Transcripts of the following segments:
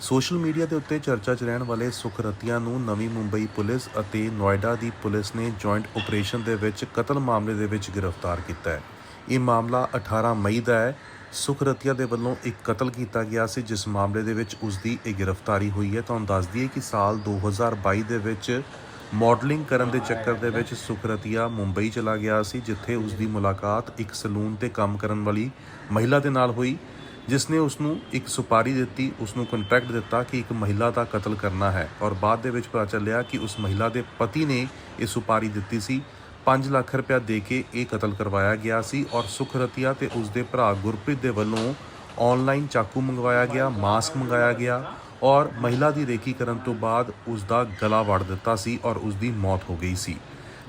Social media ਦੇ ਉੱਤੇ ਚਰਚਾ 'ਚ ਰਹਿਣ ਵਾਲੇ ਸੁਖਰਤੀਆਂ ਨੂੰ ਨਵੀਂ ਮੁੰਬਈ ਪੁਲਿਸ ਅਤੇ ਨੋਇਡਾ ਦੀ ਪੁਲਿਸ ਨੇ ਜੁਆਇੰਟ ਆਪਰੇਸ਼ਨ ਦੇ ਵਿੱਚ ਕਤਲ ਮਾਮਲੇ ਦੇ ਵਿੱਚ ਗ੍ਰਿਫਤਾਰ ਕੀਤਾ ਹੈ। ਇਹ ਮਾਮਲਾ 18 ਮਈ ਦਾ ਹੈ। ਸੁਖਰਤੀਆ ਦੇ ਵੱਲੋਂ ਇੱਕ ਕਤਲ ਕੀਤਾ ਗਿਆ ਸੀ, ਜਿਸ ਮਾਮਲੇ ਦੇ ਵਿੱਚ ਉਸ ਦੀ ਇਹ ਗ੍ਰਿਫਤਾਰੀ ਹੋਈ ਹੈ। ਤੁਹਾਨੂੰ ਦੱਸ ਦਈਏ ਕਿ ਸਾਲ 2022 ਦੇ ਵਿੱਚ ਮਾਡਲਿੰਗ ਕਰਨ ਦੇ ਚੱਕਰ ਦੇ ਵਿੱਚ ਸੁਖਰਤੀਆ ਮੁੰਬਈ ਚਲਾ ਗਿਆ ਸੀ, ਜਿੱਥੇ ਉਸ ਦੀ ਮੁਲਾਕਾਤ ਇੱਕ ਸਲੂਨ ਤੇ ਕੰਮ ਕਰਨ ਵਾਲੀ ਮਹਿਲਾ ਦੇ ਨਾਲ ਹੋਈ। ਜਿਸ ਨੇ ਉਸ ਨੂੰ ਇੱਕ ਸੁਪਾਰੀ ਦਿੱਤੀ ਉਸ ਨੂੰ ਕੰਟਰੈਕਟ ਦਿੱਤਾ ਕਿ ਇੱਕ ਮਹਿਲਾ ਦਾ ਕਤਲ ਕਰਨਾ ਹੈ। ਔਰ ਬਾਅਦ ਦੇ ਵਿੱਚ ਪਤਾ ਚੱਲਿਆ ਕਿ ਉਸ ਮਹਿਲਾ ਦੇ ਪਤੀ ਨੇ ਇਹ ਸੁਪਾਰੀ ਦਿੱਤੀ ਸੀ। 5 ਲੱਖ ਰੁਪਇਆ ਦੇ ਕੇ ਇਹ ਕਤਲ ਕਰਵਾਇਆ ਗਿਆ ਸੀ ਔਰ ਸੁਖਰਤੀਆ ਤੇ ਉਸ ਦੇ ਭਰਾ ਗੁਰਪ੍ਰੀਤ ਦੇ ਵੱਲੋਂ ਆਨਲਾਈਨ ਚਾਕੂ ਮੰਗਵਾਇਆ ਗਿਆ ਮਾਸਕ ਮੰਗਾਇਆ ਗਿਆ ਔਰ ਮਹਿਲਾ ਦੀ ਰੇਕੀ ਕਰਨ ਤੋਂ ਬਾਅਦ ਉਸ ਦਾ ਗਲਾ ਵੜ ਦਿੱਤਾ ਸੀ ਔਰ ਉਸ ਦੀ ਮੌਤ ਹੋ ਗਈ ਸੀ।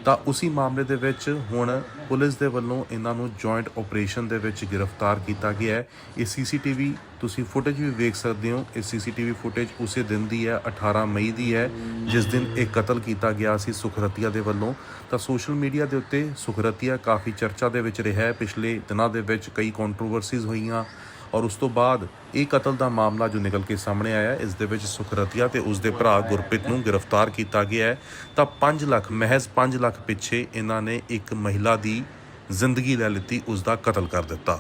ਤਾਂ ਉਸੇ ਮਾਮਲੇ ਦੇ ਵਿੱਚ ਹੁਣ ਪੁਲਿਸ ਦੇ ਵੱਲੋਂ ਇਹਨਾਂ ਨੂੰ ਜੁਆਇੰਟ ਆਪਰੇਸ਼ਨ ਦੇ ਵਿੱਚ ਗ੍ਰਿਫਤਾਰ ਕੀਤਾ ਗਿਆ ਹੈ। ਇਹ ਸੀਸੀਟੀਵੀ ਤੁਸੀਂ ਫੁਟੇਜ ਵੀ ਵੇਖ ਸਕਦੇ ਹੋ। ਇਹ ਸੀਸੀਟੀਵੀ ਫੁਟੇਜ ਉਸੇ ਦਿਨ ਦੀ ਹੈ 18 ਮਈ ਦੀ ਹੈ, ਜਿਸ ਦਿਨ ਇਹ ਕਤਲ ਕੀਤਾ ਗਿਆ ਸੀ ਸੁਖਰਤੀਆ ਦੇ ਵੱਲੋਂ। ਤਾਂ ਸੋਸ਼ਲ ਮੀਡੀਆ ਦੇ ਉੱਤੇ ਸੁਖਰਤੀਆ ਕਾਫੀ ਚਰਚਾ ਦੇ ਵਿੱਚ ਰਿਹਾ ਹੈ। ਪਿਛਲੇ ਦਿਨਾਂ ਦੇ ਵਿੱਚ ਕਈ ਕੰਟਰੋਵਰਸੀਜ਼ ਹੋਈਆਂ। ਔਰ ਉਸ ਤੋਂ ਬਾਅਦ ਇਹ ਕਤਲ ਦਾ ਮਾਮਲਾ ਜੋ ਨਿਕਲ ਕੇ ਸਾਹਮਣੇ ਆਇਆ, ਇਸ ਦੇ ਵਿੱਚ ਸੁਖਰਤੀਆ ਤੇ ਉਸ ਦੇ ਭਰਾ ਗੁਰਪ੍ਰੀਤ ਨੂੰ ਗ੍ਰਿਫਤਾਰ ਕੀਤਾ ਗਿਆ ਹੈ। ਤਾਂ 5 ਲੱਖ, ਮਹਿਜ਼ 5 ਲੱਖ ਪਿੱਛੇ ਇਹਨਾਂ ਨੇ ਇੱਕ ਮਹਿਲਾ ਦੀ ਜ਼ਿੰਦਗੀ ਲੈ ਲਿੱਤੀ, ਉਸ ਦਾ ਕਤਲ ਕਰ ਦਿੱਤਾ।